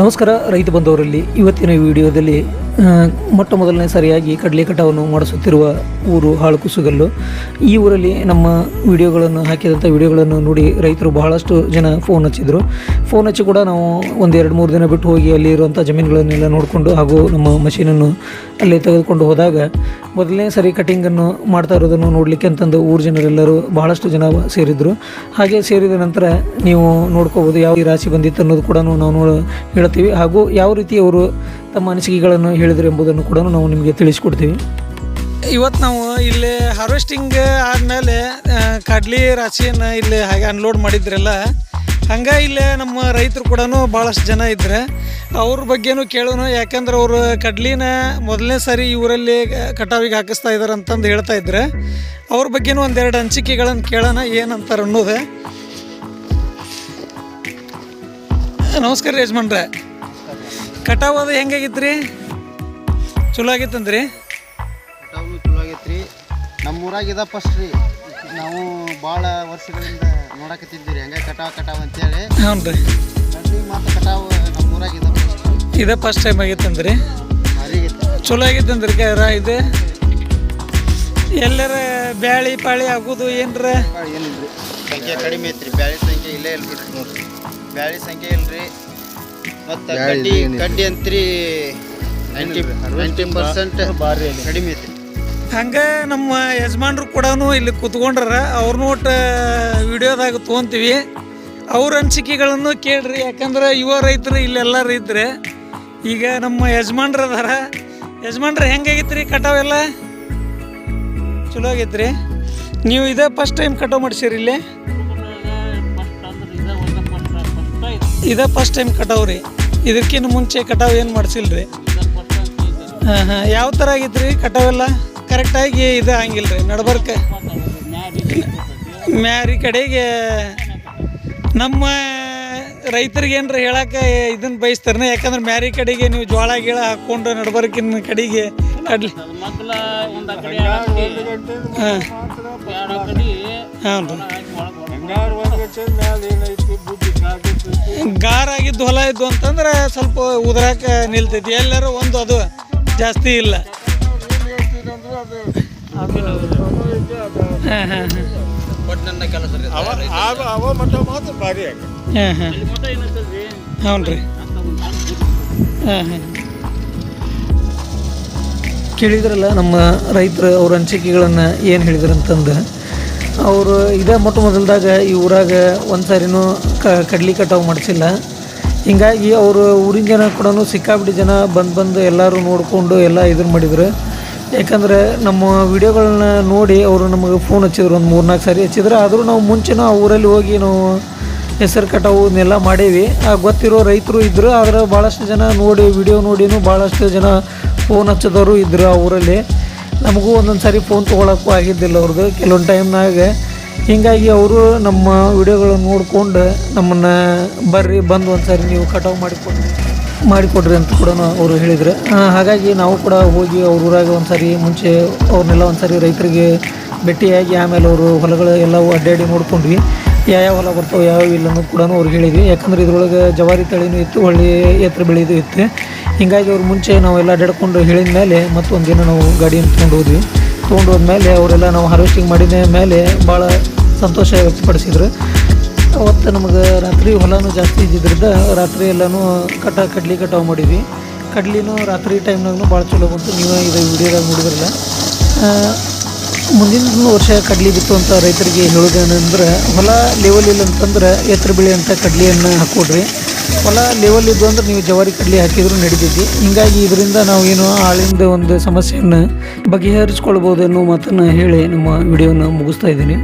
ನಮಸ್ಕಾರ ರೈತ ಬಂದವರಲ್ಲಿ. ಇವತ್ತಿನ ವಿಡಿಯೋದಲ್ಲಿ ಮೊಟ್ಟ ಮೊದಲನೇ ಸರಿಯಾಗಿ ಕಡಲೆ ಕಟಾವನ್ನು ಮಾಡಿಸುತ್ತಿರುವ ಊರು ಹಾಳುಕುಸುಗಲ್ಲು ಈ ಊರಲ್ಲಿ ನಮ್ಮ ವಿಡಿಯೋಗಳನ್ನು ಹಾಕಿದಂಥ ವಿಡಿಯೋಗಳನ್ನು ನೋಡಿ ರೈತರು ಬಹಳಷ್ಟು ಜನ ಫೋನ್ ಹಚ್ಚಿದ್ರು. ಫೋನ್ ಹಚ್ಚಿ ಕೂಡ ನಾವು ಒಂದು ಎರಡು ಮೂರು ದಿನ ಬಿಟ್ಟು ಹೋಗಿ ಅಲ್ಲಿ ಇರುವಂಥ ಜಮೀನುಗಳನ್ನೆಲ್ಲ ನೋಡಿಕೊಂಡು ಹಾಗೂ ನಮ್ಮ ಮಷೀನನ್ನು ಅಲ್ಲಿ ತೆಗೆದುಕೊಂಡು ಹೋದಾಗ ಮೊದಲನೇ ಸರಿ ಕಟಿಂಗನ್ನು ಮಾಡ್ತಾ ಇರೋದನ್ನು ನೋಡಲಿಕ್ಕೆ ಅಂತಂದು ಊರು ಜನರೆಲ್ಲರೂ ಬಹಳಷ್ಟು ಜನ ಸೇರಿದ್ರು. ಹಾಗೆ ಸೇರಿದ ನಂತರ ನೀವು ನೋಡ್ಕೋಬೋದು ಯಾವ ರಾಶಿ ಬಂದಿತ್ತು ಅನ್ನೋದು ಕೂಡ ನಾವು ಹೇಳ್ತೀವಿ ಹಾಗೂ ಯಾವ ರೀತಿ ಅವರು ತಮ್ಮ ಅನಿಸಿಕೆಗಳನ್ನು ಹೇಳಿದರು ಎಂಬುದನ್ನು ಕೂಡ ನಾವು ನಿಮಗೆ ತಿಳಿಸ್ಕೊಡ್ತೀವಿ. ಇವತ್ತು ನಾವು ಇಲ್ಲಿ ಹಾರ್ವೆಸ್ಟಿಂಗ್ ಆದಮೇಲೆ ಕಡ್ಲಿ, ರಾಶಿಯನ್ನು ಇಲ್ಲಿ ಹಾಗೆ ಅನ್ಲೋಡ್ ಮಾಡಿದ್ರಲ್ಲ, ಹಂಗೆ ಇಲ್ಲೇ ನಮ್ಮ ರೈತರು ಕೂಡ ಭಾಳಷ್ಟು ಜನ ಇದ್ದರೆ ಅವ್ರ ಬಗ್ಗೆನೂ ಕೇಳೋಣ. ಯಾಕಂದ್ರೆ ಅವರು ಕಡ್ಲಿನ ಮೊದಲನೇ ಸಾರಿ ಇವರಲ್ಲಿ ಕಟಾವಿಗೆ ಹಾಕಿಸ್ತಾ ಇದ್ದಾರೆ ಅಂತಂದು ಹೇಳ್ತಾ ಇದ್ರೆ, ಅವ್ರ ಬಗ್ಗೆನೂ ಒಂದೆರಡು ಹಂಚಿಕೆಗಳನ್ನು ಕೇಳೋಣ, ಏನಂತಾರೆ ಅನ್ನೋದು. ನಮಸ್ಕಾರ ಯಜಮಾನ್ರೆ. ಕಟಾವ್ ಅದು ಹೆಂಗಾಗಿತ್ತು ರೀ ಚಲೋ ಆಗಿತ್ತಂದ್ರಿ? ಚಲೋ ಆಗೈತ್ರಿ. ನಮ್ಮ ಊರಾಗ ಇದ ಫಸ್ಟ್ ರೀ ನಾವು ಭಾಳ ವರ್ಷಗಳಿಂದ ನೋಡಕತ್ತಿದ್ದೀವಿ ಹಂಗೆ ಕಟಾವ್ ಕಟಾವ್ ಅಂತೇಳಿ. ಹ್ಞೂ ರೀ. ಮಾತ್ರ ಕಟಾವ್ ನಮ್ಮೂರಾಗ ಇದ ಫಸ್ಟ್ ಇದೇ ಫಸ್ಟ್ ಟೈಮ್ ಆಗಿತ್ತಂದ್ರಿ ಭಾರಿ ಆಗೈತಿ. ಚಲೋ ಆಗಿತ್ತಂದ್ರಿ ಇದೆ ಇದು. ಎಲ್ಲರ ಬ್ಯಾಳಿ ಪಾಳಿ ಆಗೋದು ಏನ್ರ? ಏನಿಲ್ರಿ. ಸಂಖ್ಯೆ ಕಡಿಮೆ ಐತ್ರಿ. ಬ್ಯಾಳಿ ಸಂಖ್ಯೆ ಇಲ್ಲೇ ಇಲ್ಲ ಬಿಡ್ರಿ ನೋಡ್ರಿ. ಬ್ಯಾಳಿ ಸಂಖ್ಯೆ ಇಲ್ರಿ. ಮತ್ತು ಕಡ್ಡಿ ಕಡ್ಡಿ ಅಂತ್ರಿ ನೈಂಟಿ ನೈಂಟಿ ಪರ್ಸೆಂಟ್ ಕಡಿಮೆ ಐತ್ರಿ. ಹಂಗೆ ನಮ್ಮ ಯಜಮಾನ್ರು ಕೂಡ ಇಲ್ಲಿ ಕೂತ್ಕೊಂಡ್ರ ಅವ್ರನ್ನ ಒಟ್ಟು ವಿಡಿಯೋದಾಗ ತೊಗೊಂತೀವಿ. ಅವ್ರ ಅನಿಸಿಕೆಗಳನ್ನು ಕೇಳ್ರಿ, ಯಾಕಂದ್ರೆ ಯುವ ರೈತರು ಇಲ್ಲೆಲ್ಲ ಇದ್ರೆ ಈಗ ನಮ್ಮ ಯಜಮಾನ್ರು ಅದಾರ. ಯಜಮಾನ್ರು ಹೆಂಗಾಗಿತ್ತು ರೀ ಕಟಾವೆಲ್ಲ ಚಲೋ ಆಗೈತ್ರಿ. ನೀವು ಇದೇ ಫಸ್ಟ್ ಟೈಮ್ ಕಟಾವು ಮಾಡಿಸಿರಿ ಇಲ್ಲಿ? ಇದೇ ಫಸ್ಟ್ ಟೈಮ್ ಕಟಾವು ರೀ. ಇದಕ್ಕಿಂತ ಮುಂಚೆ ಕಟಾವು ಏನು ಮಾಡಿಸಿಲ್ರಿ? ಹಾಂ ಹಾಂ. ಯಾವ ಥರ ಆಗಿತ್ತು ರೀ ಕಟಾವೆಲ್ಲ? ಕರೆಕ್ಟಾಗಿ ಇದು ಹಂಗಿಲ್ಲ ರೀ ನಡ್ಬರ್ಕ. ಮ್ಯಾರಿ ಕಡೆಗೆ ನಮ್ಮ ರೈತರಿಗೆ ಏನ್ರ ಹೇಳಕ್ಕೆ ಇದನ್ನ ಬಯಸ್ತಾರೆ ಯಾಕಂದ್ರೆ ಮ್ಯಾರಿ ಕಡೆಗೆ ನೀವು ಜೋಳ ಗೀಳ ಹಾಕ್ಕೊಂಡು ನಡ್ಬರ್ಕಿನ ಕಡೆಗೆ ರೀ ಗಾರ ಆಗಿದ್ದು ಹೊಲ ಇದ್ದು ಅಂತಂದ್ರೆ ಸ್ವಲ್ಪ ಉದ್ರಾಕ ನಿಲ್ತೈತಿ. ಎಲ್ಲರೂ ಒಂದು ಅದು ಜಾಸ್ತಿ ಇಲ್ಲ. ಹಾಂ ಹಾಂ ಕೇಳಿದ್ರಲ್ಲ ನಮ್ಮ ರೈತರು ಅವ್ರ ಅನಿಸಿಕೆಗಳನ್ನು ಏನು ಹೇಳಿದ್ರು ಅಂತಂದು ಅವರು ಇದೇ ಮೊಟ್ಟ ಮೊದಲ್ದಾಗ ಈ ಊರಾಗ ಒಂದು ಸಾರಿನೂ ಕಡ್ಲಿ ಕಟಾವು ಮಾಡಿಸಿಲ್ಲ. ಹಿಂಗಾಗಿ ಅವರು ಊರಿನ ಜನ ಕೂಡ ಜನ ಬಂದು ಬಂದು ಎಲ್ಲರೂ ನೋಡಿಕೊಂಡು ಎಲ್ಲ ಇದನ್ನು ಮಾಡಿದ್ರು. ಯಾಕಂದ್ರೆ ನಮ್ಮ ವಿಡಿಯೋಗಳನ್ನ ನೋಡಿ ಅವರು ನಮಗೆ ಫೋನ್ ಹಚ್ಚಿದ್ರು, ಒಂದು ಮೂರ್ನಾಲ್ಕು ಸಾರಿ ಹಚ್ಚಿದ್ರು. ಆದರೂ ನಾವು ಮುಂಚೆನೂ ಆ ಊರಲ್ಲಿ ಹೋಗಿ ನಾವು ಹೆಸರು ಕಟಾವು ಮಾಡೇವಿ ಆ ಗೊತ್ತಿರೋ ರೈತರು ಇದ್ದರು ಆದರೆ ಭಾಳಷ್ಟು ಜನ ನೋಡಿ, ವಿಡಿಯೋ ನೋಡಿನೂ ಭಾಳಷ್ಟು ಜನ ಫೋನ್ ಹಚ್ಚಿದವರು ಇದ್ದರು ಆ ಊರಲ್ಲಿ. ನಮಗೂ ಒಂದೊಂದು ಸಾರಿ ಫೋನ್ ತೊಗೊಳಕ್ಕೂ ಆಗಿದ್ದಿಲ್ಲ ಅವ್ರದ್ದು ಕೆಲವೊಂದು ಟೈಮ್ನಾಗ ಹೀಗಾಗಿ ಅವರು ನಮ್ಮ ವಿಡಿಯೋಗಳನ್ನು ನೋಡಿಕೊಂಡು ನಮ್ಮನ್ನು ಬರ್ರಿ, ಬಂದು ಒಂದು ಸಾರಿ ನೀವು ಕಟಾವು ಮಾಡಿಕೊಡ್ರಿ. ಮಾಡಿಕೊಡ್ರಿ ಅಂತ ಕೂಡ ಅವರು ಹೇಳಿದರು. ಹಾಗಾಗಿ ನಾವು ಕೂಡ ಹೋಗಿ ಅವ್ರ ಊರಾಗ ಒಂದು ಸಾರಿ ಮುಂಚೆ ಅವ್ರನ್ನೆಲ್ಲ ಒಂದು ಸಾರಿ ರೈತರಿಗೆ ಭೇಟಿಯಾಗಿ ಆಮೇಲೆ ಅವರು ಹೊಲಗಳು ಎಲ್ಲವೂ ಅಡ್ಡಾಡಿ ನೋಡ್ಕೊಂಡ್ವಿ. ಯಾವ್ಯಾವ ಹೊಲ ಬರ್ತಾವೆ ಯಾವ್ಯಾವ ಇಲ್ಲ ಅನ್ನೋದು ಕೂಡ ಅವ್ರು ಹೇಳಿದ್ವಿ ಯಾಕಂದ್ರೆ ಇದ್ರೊಳಗೆ ಜವಾರಿ ತಳಿನೂ ಇತ್ತು, ಹೊಳ್ಳಿ ಎತ್ತರ ಬೆಳೆದು ಇತ್ತು. ಹಿಂಗಾಗಿ ಅವ್ರು ಮುಂಚೆ ನಾವೆಲ್ಲ ಅಡ್ಡಾಡ್ಕೊಂಡು ಹೇಳಿದ ಮೇಲೆ ಮತ್ತೊಂದು ದಿನ ನಾವು ಗಾಡಿಯನ್ನು ತೊಗೊಂಡು ಹೋದ್ವಿ. ತೊಗೊಂಡು ಹೋದ್ಮೇಲೆ ಅವರೆಲ್ಲ ನಾವು ಹಾರ್ವೆಸ್ಟಿಂಗ್ ಮಾಡಿದ ಮೇಲೆ ಭಾಳ ಸಂತೋಷ ವ್ಯಕ್ತಪಡಿಸಿದ್ರು. ಅವತ್ತು ನಮಗೆ ರಾತ್ರಿ ಹೊಲನೂ ಜಾಸ್ತಿ ಇದ್ದಿದ್ರಿಂದ ರಾತ್ರಿ ಎಲ್ಲನೂ ಕಟ ಕಡ್ಲಿ ಕಟಾವು ಮಾಡಿದ್ವಿ. ಕಡ್ಲಿನೂ ರಾತ್ರಿ ಟೈಮ್ನಾಗೂ ಭಾಳ ಚಲೋ ಬಂತು. ನೀವು ಇದು ವಿಡಿಯೋದಾಗ ನೋಡಿದ್ರಲ್ಲ. ಮುಂದಿನ ವರ್ಷ ಕಡ್ಲಿ ಬಿತ್ತು ಅಂತ ರೈತರಿಗೆ ಹೇಳೋದೇನೆಂದ್ರೆ ಹೊಲ ಲೆವೆಲ್ ಇಲ್ಲ ಅಂತಂದ್ರೆ ಎತ್ತರ ಅಂತ ಕಡ್ಲಿಯನ್ನು ಹಾಕ್ಕೊಡ್ರಿ ಹೊಲ ಲೆವೆಲ್ ಇದ್ದು ಅಂದ್ರೆ ನೀವು ಜವಾರಿ ಕಡ್ಲಿ ಹಾಕಿದ್ರು ನಡೀತೈತಿ. ಹಿಂಗಾಗಿ ಇದರಿಂದ ನಾವು ಏನು ಆಳಿಂದ ಒಂದು ಸಮಸ್ಯೆಯನ್ನು ಬಗೆಹರಿಸ್ಕೊಳ್ಬೋದು ಅನ್ನೋ ಮಾತನ್ನು ಹೇಳಿ ನಮ್ಮ ವಿಡಿಯೋನ ಮುಗಿಸ್ತಾ ಇದ್ದೀನಿ.